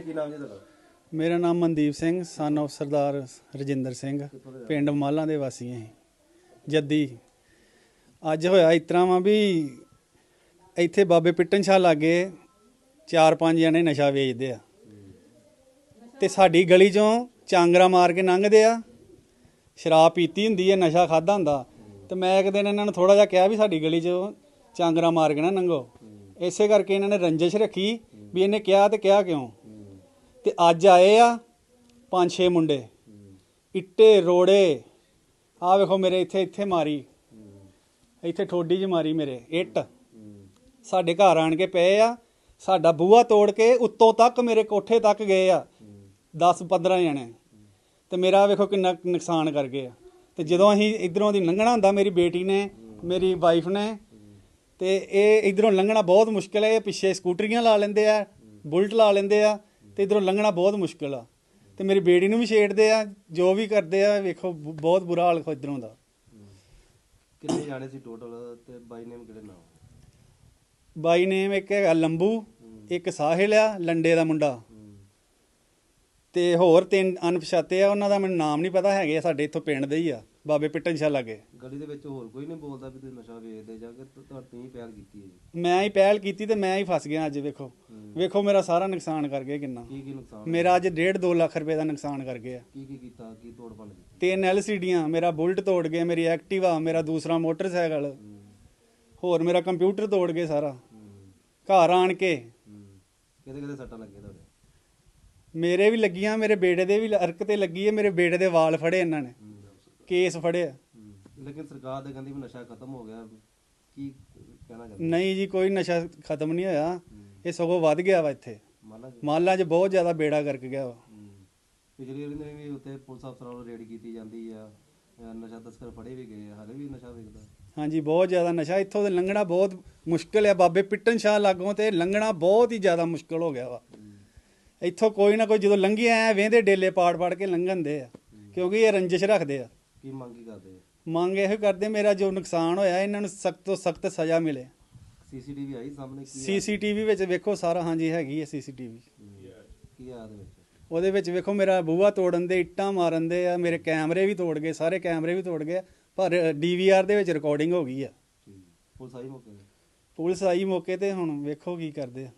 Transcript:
ਕੀ ਨਾਮ ਜੀ ਤੁਹਾਡਾ? ਮੇਰਾ ਨਾਮ ਮਨਦੀਪ ਸਿੰਘ ਸਨ of ਸਰਦਾਰ ਰਜਿੰਦਰ ਸਿੰਘ। ਪਿੰਡ ਮਾਲਾਂ ਦੇ ਵਾਸੀ ਹਾਂ ਜੱਦੀ। ਅੱਜ ਹੋਇਆ ਇਸ ਤਰ੍ਹਾਂ ਵਾ ਵੀ ਇੱਥੇ ਬਾਬੇ ਪਿੱਟਨ ਸ਼ਾਹ ਲਾਗੇ ਚਾਰ ਪੰਜ ਜਣੇ ਨਸ਼ਾ ਵੇਚਦੇ ਆ। ਤੇ ਸਾਡੀ ਗਲੀ ਚੋਂ ਚਾਂਗਰਾ ਮਾਰ ਕੇ ਲੰਘਦੇ ਆ। ਸ਼ਰਾਬ ਪੀਤੀ ਹੁੰਦੀ ਹੈ ਨਸ਼ਾ ਖਾਦਾ ਹੁੰਦਾ। ਤੇ ਮੈਂ ਇੱਕ ਦਿਨ ਇਹਨਾਂ ਨੂੰ ਥੋੜਾ ਜਿਹਾ ਕਿਹਾ ਵੀ ਸਾਡੀ ਗਲੀ ਚੋਂ ਚਾਂਗਰਾ ਮਾਰ ਕੇ ਨਾ ਲੰਘੋ। ਇਸੇ ਕਰਕੇ ਇਹਨਾਂ ਨੇ ਰੰਜਿਸ਼ ਰੱਖੀ ਵੀ ਇਹਨੇ ਕਿਹਾ ਤੇ ਕਿਹਾ ਕਿਉਂ? ਤੇ ਅੱਜ ਆਏ ਆ ਪੰਜ ਛੇ ਮੁੰਡੇ। ਇੱਟੇ, ਰੋੜੇ ਆ ਵੇਖੋ ਮੇਰੇ ਇੱਥੇ ਇੱਥੇ ਮਾਰੀ। ਇੱਥੇ ਠੋਡੀ 'ਚ ਮਾਰੀ ਮੇਰੇ, ਇੱਟ। ਸਾਡੇ ਘਰ ਆਣ ਕੇ ਪਏ ਆ। ਸਾਡਾ ਬੂਹਾ ਤੋੜ ਕੇ ਉੱਤੋਂ ਤੱਕ ਮੇਰੇ ਕੋਠੇ ਤੱਕ ਗਏ ਆ। 10 15 ਜਣੇ। ਤੇ ਮੇਰਾ ਵੇਖੋ ਕਿੰਨਾ ਕੁ ਨੁਕਸਾਨ ਕਰ ਗਏ ਆ। ਤੇ ਜਦੋਂ ਅਸੀਂ ਇਧਰੋਂ ਦੀ ਲੰਘਣਾ ਹੁੰਦਾ, ਮੇਰੀ ਬੇਟੀ ਨੇ, ਮੇਰੀ ਵਾਈਫ ਨੇ, ਤੇ ਇਹ ਇਧਰੋਂ ਲੰਘਣਾ ਬਹੁਤ ਮੁਸ਼ਕਲ ਹੈ। ਇਹ ਪਿੱਛੇ ਸਕੂਟਰੀਆਂ ਲਾ ਲੈਂਦੇ ਆ, ਬੁਲਟ ਲਾ ਲੈਂਦੇ ਆ। ਤੇ ਇਧਰੋਂ ਲੰਘਣਾ ਬਹੁਤ ਮੁਸ਼ਕਲ ਆ। ਤੇ ਮੇਰੀ ਬੇਟੀ ਨੂੰ ਵੀ ਛੇੜਦੇ ਆ ਜੋ ਵੀ ਕਰਦੇ ਆ ਵੇਖੋ ਬਹੁਤ ਬੁਰਾ ਹਾਲ ਇਧਰੋਂ ਦਾ। ਕਿੰਨੇ ਜਾਣੇ ਸੀ ਟੋਟਲ ਤੇ ਬਾਈ ਨੇਮ ਕਿਹੜੇ ਨਾਮ ਬਾਈ ਨੇਮ ਇੱਕ ਹੈਗਾ ਲੰਬੂ ਇੱਕ ਸਾਹਿਲ ਆ ਲੰਡੇ ਦਾ ਮੁੰਡਾ। ਤੇ ਹੋਰ ਤਿੰਨ ਅਣਪਛਾਤੇ ਆ ਉਹਨਾਂ ਦਾ ਮੈਨੂੰ ਨਾਮ ਨਹੀਂ ਪਤਾ ਹੈਗੇ ਸਾਡੇ ਇੱਥੋਂ ਪਿੰਡ ਦੇ ਹੀ ਆ ਬਾਬੇ ਪਿੱਟਨ ਸ਼ਾਹ ਲਾਗੇ। ਗਲੀ ਦੇ ਵਿੱਚ ਹੋਰ ਕੋਈ ਨਹੀਂ ਬੋਲਦਾ ਵੀ ਤੁਸੀਂ ਨਸ਼ਾ ਵੇਚਦੇ ਜਾਂ ਕਿ ਤੁ- ਤੁਹਾਡੀ ਹੀ ਪਹਿਲ ਕੀਤੀ ਹੈ ਜੀ? ਮੈਂ ਹੀ ਪਹਿਲ ਕੀਤੀ ਤੇ ਮੈਂ ਹੀ ਫਸ ਗਿਆ ਅੱਜ ਵੇਖੋ। ਵੇਖੋ ਮੇਰਾ ਸਾਰਾ ਨੁਕਸਾਨ ਕਰ ਗਏ ਕਿੰਨਾ। ਕੀ ਕੀ ਨੁਕਸਾਨ ਮੇਰਾ ਅੱਜ 1.5 2 ਲੱਖ ਰੁਪਏ ਦਾ ਨੁਕਸਾਨ ਕਰ ਗਏ ਆ ਕੀ ਕੀ ਕੀਤਾ? ਕੀ ਤੋੜ ਭੰਨ ਕੀਤੀ? ਤਿੰਨ ਐਲਸੀਡੀਆਂ ਮੇਰਾ ਬੁਲਟ ਤੋੜ ਗਏ ਮੇਰੀ ਐਕਟਿਵਾ ਮੇਰਾ ਦੂਸਰਾ ਮੋਟਰਸਾਈਕਲ। ਹੋਰ ਮੇਰਾ ਕੰਪਿਊਟਰ ਤੋੜ ਗਏ ਸਾਰਾ। ਘਰ ਆਣ ਕੇ। ਕਿਹਦੇ ਕਿਹਦੇ ਸੱਟਾਂ ਲੱਗੀਆਂ ਤੁਹਾਡੇ? ਮੇਰੇ ਵੀ ਲੱਗੀਆਂ ਮੇਰੇ ਬੇਟੇ ਦੇ ਵੀ ਅਰਕ ਤੇ ਲੱਗੀ ਹੈ ਮੇਰੇ ਬੇਟੇ ਦੇ ਵਾਲ ਫੜੇ ਇਹਨਾਂ ਨੇ। ਕੇਸ ਫੜਿਆ। ਲੇਕਿਨ ਸਰਕਾਰ ਦੇ ਕਹਿੰਦੀ ਵੀ ਨਸ਼ਾ ਖਤਮ ਹੋ ਗਿਆ। ਕੀ ਕਹਿਣਾ ਚਾਹੁੰਦੇ? ਨਹੀਂ ਜੀ ਕੋਈ ਨਸ਼ਾ ਖਤਮ ਨਹੀਂ ਹੋਇਆ। ਇਹ ਸਗੋਂ ਵੱਧ ਗਿਆ ਵਾ ਇੱਥੇ। ਮਾਲਾ ਜੀ। ਮਾਲਾਂ 'ਚ ਬਹੁਤ ਜ਼ਿਆਦਾ ਬੇੜਾ ਕਰਕੇ ਗਿਆ ਵਾ। ਹੂੰ। ਪਿਛਲੀ ਵੀ ਉੱਤੇ ਪੁਲਿਸ ਅਫਸਰਾਂ ਵੱਲੋਂ ਰੇਡ ਕੀਤੀ ਜਾਂਦੀ ਆ ਅਹ ਨਸ਼ਾ ਤਸਕਰ ਫੜੇ ਵੀ ਗਏ ਆ ਹਲੇ ਵੀ ਨਸ਼ਾ ਵੇਚਦਾ ਹਾਂਜੀ ਬਹੁਤ ਜ਼ਿਆਦਾ ਨਸ਼ਾ। ਇੱਥੋਂ ਦੇ ਲੰਘਣਾ ਬਹੁਤ ਮੁਸ਼ਕਲ ਹੈ ਬਾਬੇ ਪਿੱਟਨ ਸ਼ਾਹ ਲਾਗੋਂ ਤੇ ਲੰਘਣਾ ਬਹੁਤ ਹੀ ਜ਼ਿਆਦਾ ਮੁਸ਼ਕਲ ਹੋ ਗਿਆ ਵਾ। ਇੱਥੋਂ ਕੋਈ ਨਾ ਕੋਈ ਜਦੋਂ ਲੰਘੀ ਆਇਆ ਵੇਂਦੇ ਡੇਲੇ ਪਾੜ ਪਾੜ ਕੇ ਲੰਘਣ ਦੇ ਆ। ਕਿਉਂਕਿ ਇਹ ਰੰਜਿਸ਼ ਰੱਖਦੇ ਆ। ਕੀ ਮੰਗ ਕੀ ਕਰਦੇ ਮੰਗ ਇਹੋ ਕਰਦੇ ਮੇਰਾ ਜੋ ਨੁਕਸਾਨ ਹੋਇਆ ਇਹਨਾਂ ਨੂੰ ਸਖਤ ਤੋਂ ਸਖਤ ਸਜ਼ਾ ਮਿਲੇ। ਸੀਸੀਟੀਵੀ ਆਈ ਸਾਹਮਣੇ ਕੀ? ਸੀਸੀਟੀਵੀ ਵਿੱਚ ਵੇਖੋ ਸਾਰਾ ਹਾਂਜੀ ਹੈਗੀ ਹੈ ਸੀਸੀਟੀਵੀ। ਕੀ ਆ ਉਹਦੇ ਵਿੱਚ? ਉਹਦੇ ਵਿੱਚ ਵੇਖੋ ਮੇਰਾ ਬੂਹਾ ਤੋੜਨ ਦੇ ਇੱਟਾਂ ਮਾਰਨ ਦੇ ਆ ਮੇਰੇ ਕੈਮਰੇ ਵੀ ਤੋੜ ਗਏ ਸਾਰੇ ਕੈਮਰੇ ਵੀ ਤੋੜ ਗਏ ਪਰ ਡੀਵੀਆਰ ਦੇ ਵਿੱਚ ਰਿਕਾਰਡਿੰਗ ਹੋ ਗਈ ਆ। ਪੁਲਿਸ ਆਈ ਮੌਕੇ ਤੇ? ਪੁਲਿਸ ਆਈ ਮੌਕੇ ਤੇ ਹੁਣ ਵੇਖੋ ਕੀ ਕਰਦੇ ਆ।